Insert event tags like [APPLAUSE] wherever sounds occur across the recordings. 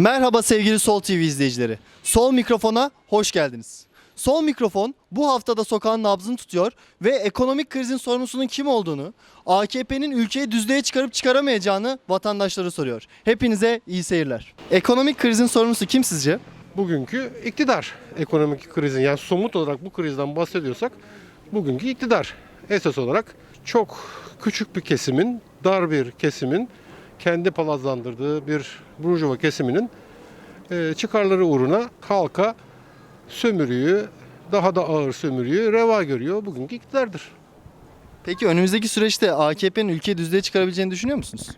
Merhaba sevgili Sol TV izleyicileri. Sol mikrofona hoş geldiniz. Sol mikrofon bu haftada sokağın nabzını tutuyor ve ekonomik krizin sorumlusunun kim olduğunu, AKP'nin ülkeyi düzlüğe çıkarıp çıkaramayacağını vatandaşlara soruyor. Hepinize iyi seyirler. Ekonomik krizin sorumlusu kim sizce? bugünkü iktidar ekonomik krizin yani somut olarak bu krizden bahsediyorsak bugünkü iktidar esas olarak çok küçük bir kesimin dar bir kesimin kendi palazlandırdığı bir burjuva kesiminin e, çıkarları uğruna halka sömürüyü daha da ağır sömürüyü reva görüyor bugünkü iktidardır. Peki önümüzdeki süreçte AKP'nin ülkeyi düzlüğe çıkarabileceğini düşünüyor musunuz?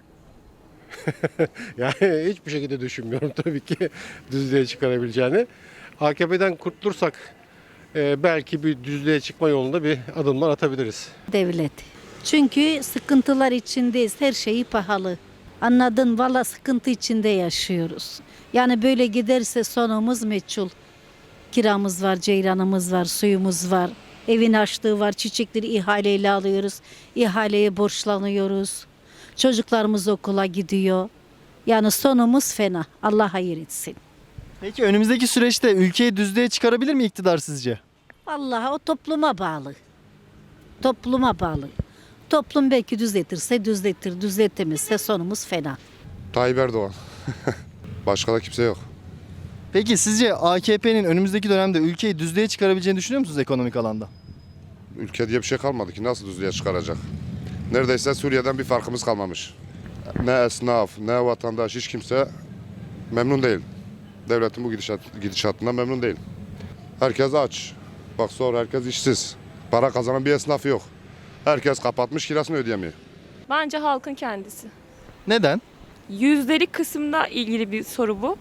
[LAUGHS] Yani hiçbir şekilde düşünmüyorum [LAUGHS] tabii ki düzlüğe çıkarabileceğini. AKP'den kurtulursak e, belki bir düzlüğe çıkma yolunda bir adımlar atabiliriz. devlet. Çünkü sıkıntılar içindeyiz. Her şeyi pahalı. Anladın valla sıkıntı içinde yaşıyoruz. Yani böyle giderse sonumuz meçhul. Kiramız var, ceyranımız var, suyumuz var. Evin açlığı var, çiçekleri ihaleyle alıyoruz. İhaleye borçlanıyoruz. Çocuklarımız okula gidiyor. Yani sonumuz fena. Allah hayır etsin. Peki önümüzdeki süreçte ülkeyi düzlüğe çıkarabilir mi iktidar sizce? Vallahi o topluma bağlı. Topluma bağlı. Toplum belki düzeltirse düzeltir, düzeltemezse sonumuz fena. Tayyip Erdoğan. [LAUGHS] Başka da kimse yok. Peki sizce AKP'nin önümüzdeki dönemde ülkeyi düzlüğe çıkarabileceğini düşünüyor musunuz ekonomik alanda? Ülke diye bir şey kalmadı ki nasıl düzlüğe çıkaracak? Neredeyse Suriye'den bir farkımız kalmamış. Ne esnaf, ne vatandaş, hiç kimse memnun değil. Devletin bu gidişat, gidişatından memnun değil. Herkes aç. Bak sor herkes işsiz. Para kazanan bir esnaf yok. Herkes kapatmış kirasını ödeyemiyor. Bence halkın kendisi. Neden? Yüzdelik kısımda ilgili bir soru bu.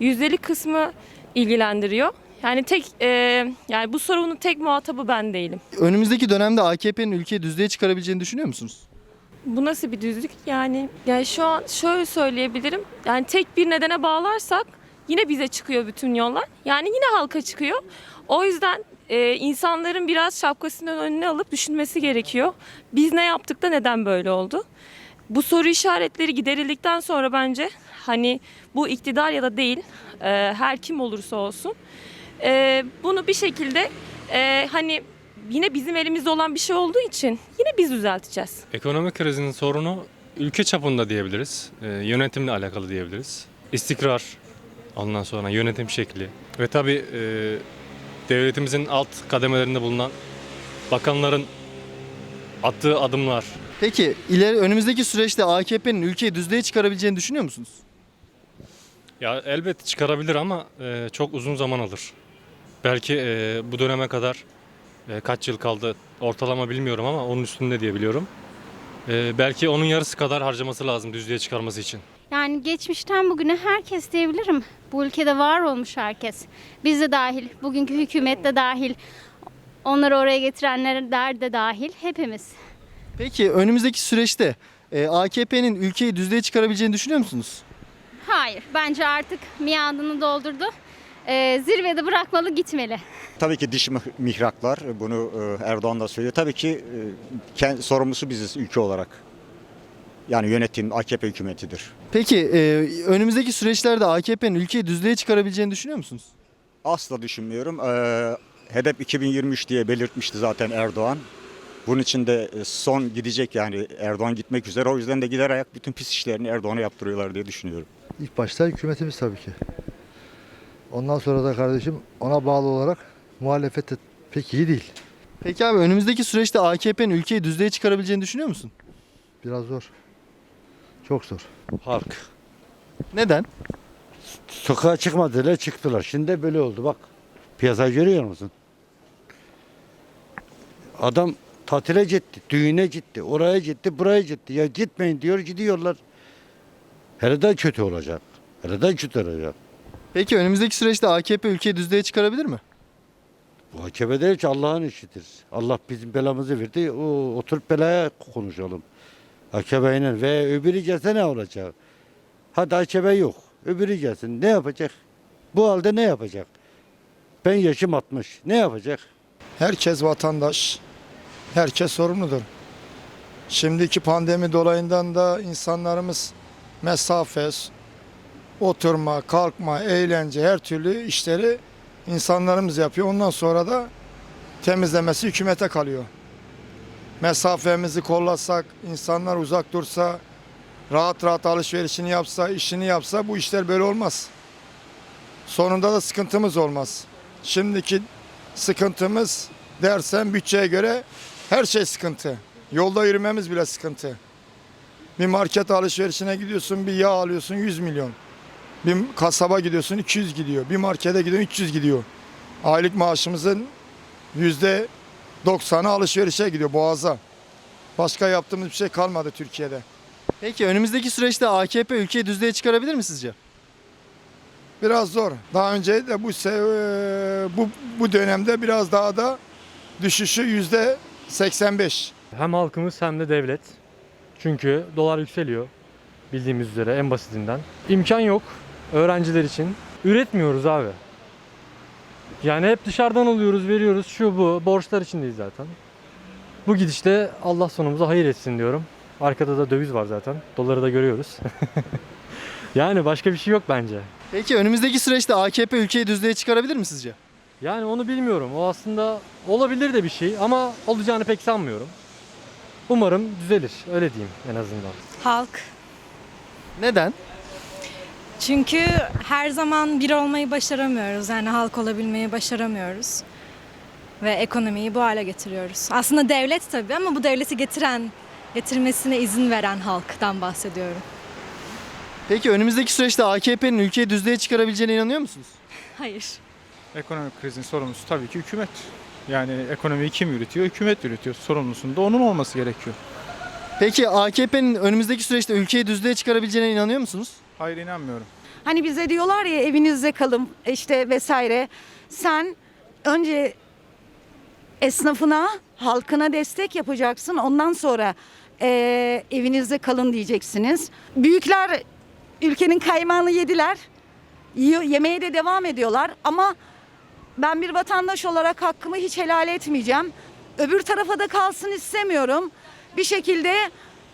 Yüzdelik kısmı ilgilendiriyor. Yani tek e, yani bu sorunun tek muhatabı ben değilim. Önümüzdeki dönemde AKP'nin ülkeyi düzlüğe çıkarabileceğini düşünüyor musunuz? Bu nasıl bir düzlük? Yani yani şu an şöyle söyleyebilirim. Yani tek bir nedene bağlarsak yine bize çıkıyor bütün yollar. Yani yine halka çıkıyor. O yüzden e, insanların biraz şapkasının önüne alıp düşünmesi gerekiyor. Biz ne yaptık da neden böyle oldu? Bu soru işaretleri giderildikten sonra bence hani bu iktidar ya da değil e, her kim olursa olsun e, bunu bir şekilde e, hani yine bizim elimizde olan bir şey olduğu için yine biz düzelteceğiz. Ekonomik krizin sorunu ülke çapında diyebiliriz. Ee, yönetimle alakalı diyebiliriz. İstikrar, ondan sonra yönetim şekli ve tabii e, devletimizin alt kademelerinde bulunan bakanların attığı adımlar. Peki ileri önümüzdeki süreçte AKP'nin ülkeyi düzlüğe çıkarabileceğini düşünüyor musunuz? Ya elbet çıkarabilir ama e, çok uzun zaman alır. Belki e, bu döneme kadar e, kaç yıl kaldı ortalama bilmiyorum ama onun üstünde diye biliyorum. E, belki onun yarısı kadar harcaması lazım düzlüğe çıkarması için. Yani geçmişten bugüne herkes diyebilirim. Bu ülkede var olmuş herkes. Biz de dahil, bugünkü hükümet de dahil. Onları oraya getirenler de dahil hepimiz. Peki önümüzdeki süreçte e, AKP'nin ülkeyi düzlüğe çıkarabileceğini düşünüyor musunuz? Hayır, bence artık miadını doldurdu. Ee, zirvede bırakmalı gitmeli. Tabii ki dış mih- mihraklar bunu e, Erdoğan da söylüyor. Tabii ki e, kend- sorumlusu biziz ülke olarak. Yani yönetim AKP hükümetidir. Peki e, önümüzdeki süreçlerde AKP'nin ülkeyi düzlüğe çıkarabileceğini düşünüyor musunuz? Asla düşünmüyorum. E, hedef 2023 diye belirtmişti zaten Erdoğan. Bunun için de e, son gidecek yani Erdoğan gitmek üzere. O yüzden de gider ayak bütün pis işlerini Erdoğan'a yaptırıyorlar diye düşünüyorum. İlk başta hükümetimiz tabii ki. Ondan sonra da kardeşim ona bağlı olarak muhalefet de pek iyi değil. Peki abi önümüzdeki süreçte AKP'nin ülkeyi düzlüğe çıkarabileceğini düşünüyor musun? Biraz zor. Çok zor. Halk. Neden? Sokağa çıkmadılar çıktılar. Şimdi böyle oldu bak. Piyasayı görüyor musun? Adam tatile gitti, düğüne gitti, oraya gitti, buraya gitti. Ya gitmeyin diyor gidiyorlar. Hele de kötü olacak. Hele de kötü olacak. Peki önümüzdeki süreçte AKP ülkeyi düzlüğe çıkarabilir mi? Bu AKP değil ki Allah'ın işidir. Allah bizim belamızı verdi. O oturup belaya konuşalım. AKP'yle ve öbürü gelse ne olacak? Hadi AKP yok. Öbürü gelsin. Ne yapacak? Bu halde ne yapacak? Ben yaşım 60. Ne yapacak? Herkes vatandaş. Herkes sorumludur. Şimdiki pandemi dolayından da insanlarımız mesafe, oturma, kalkma, eğlence her türlü işleri insanlarımız yapıyor. Ondan sonra da temizlemesi hükümete kalıyor. Mesafemizi kollasak, insanlar uzak dursa, rahat rahat alışverişini yapsa, işini yapsa bu işler böyle olmaz. Sonunda da sıkıntımız olmaz. Şimdiki sıkıntımız dersen bütçeye göre her şey sıkıntı. Yolda yürümemiz bile sıkıntı. Bir market alışverişine gidiyorsun bir yağ alıyorsun 100 milyon. Bir kasaba gidiyorsun 200 gidiyor. Bir markete gidiyorsun 300 gidiyor. Aylık maaşımızın yüzde 90'ı alışverişe gidiyor boğaza. Başka yaptığımız bir şey kalmadı Türkiye'de. Peki önümüzdeki süreçte AKP ülkeyi düzlüğe çıkarabilir mi sizce? Biraz zor. Daha önce de bu se- bu bu dönemde biraz daha da düşüşü yüzde 85. Hem halkımız hem de devlet. Çünkü dolar yükseliyor bildiğimiz üzere en basitinden. İmkan yok öğrenciler için. Üretmiyoruz abi. Yani hep dışarıdan alıyoruz, veriyoruz. Şu bu. Borçlar içindeyiz zaten. Bu gidişte Allah sonumuza hayır etsin diyorum. Arkada da döviz var zaten. Doları da görüyoruz. [LAUGHS] yani başka bir şey yok bence. Peki önümüzdeki süreçte AKP ülkeyi düzlüğe çıkarabilir mi sizce? Yani onu bilmiyorum. O aslında olabilir de bir şey ama olacağını pek sanmıyorum. Umarım düzelir. Öyle diyeyim en azından. Halk. Neden? Çünkü her zaman bir olmayı başaramıyoruz. Yani halk olabilmeyi başaramıyoruz. Ve ekonomiyi bu hale getiriyoruz. Aslında devlet tabii ama bu devleti getiren, getirmesine izin veren halktan bahsediyorum. Peki önümüzdeki süreçte AKP'nin ülkeyi düzlüğe çıkarabileceğine inanıyor musunuz? Hayır. Ekonomik krizin sorumlusu tabii ki hükümet. Yani ekonomiyi kim yürütüyor? Hükümet yürütüyor. Sorumlusunun da onun olması gerekiyor. Peki AKP'nin önümüzdeki süreçte ülkeyi düzlüğe çıkarabileceğine inanıyor musunuz? Hayır inanmıyorum. Hani bize diyorlar ya evinizde kalın işte vesaire. Sen önce esnafına, halkına destek yapacaksın. Ondan sonra eee, evinizde kalın diyeceksiniz. Büyükler ülkenin kaymağını yediler. Yiyor, yemeye de devam ediyorlar ama ben bir vatandaş olarak hakkımı hiç helal etmeyeceğim. Öbür tarafa da kalsın istemiyorum. Bir şekilde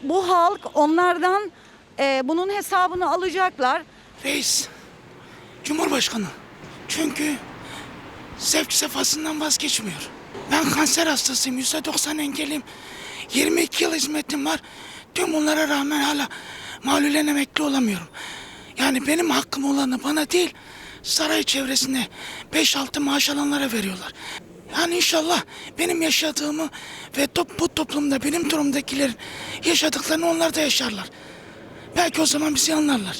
bu halk onlardan eee, bunun hesabını alacaklar. Reis, Cumhurbaşkanı. Çünkü zevk sefasından vazgeçmiyor. Ben kanser hastasıyım, yüzde doksan engelim. 22 yıl hizmetim var. Tüm bunlara rağmen hala malulen emekli olamıyorum. Yani benim hakkım olanı bana değil, saray çevresinde 5-6 maaş alanlara veriyorlar. Yani inşallah benim yaşadığımı ve top, bu toplumda benim durumdakilerin yaşadıklarını onlar da yaşarlar. Belki o zaman bizi anlarlar.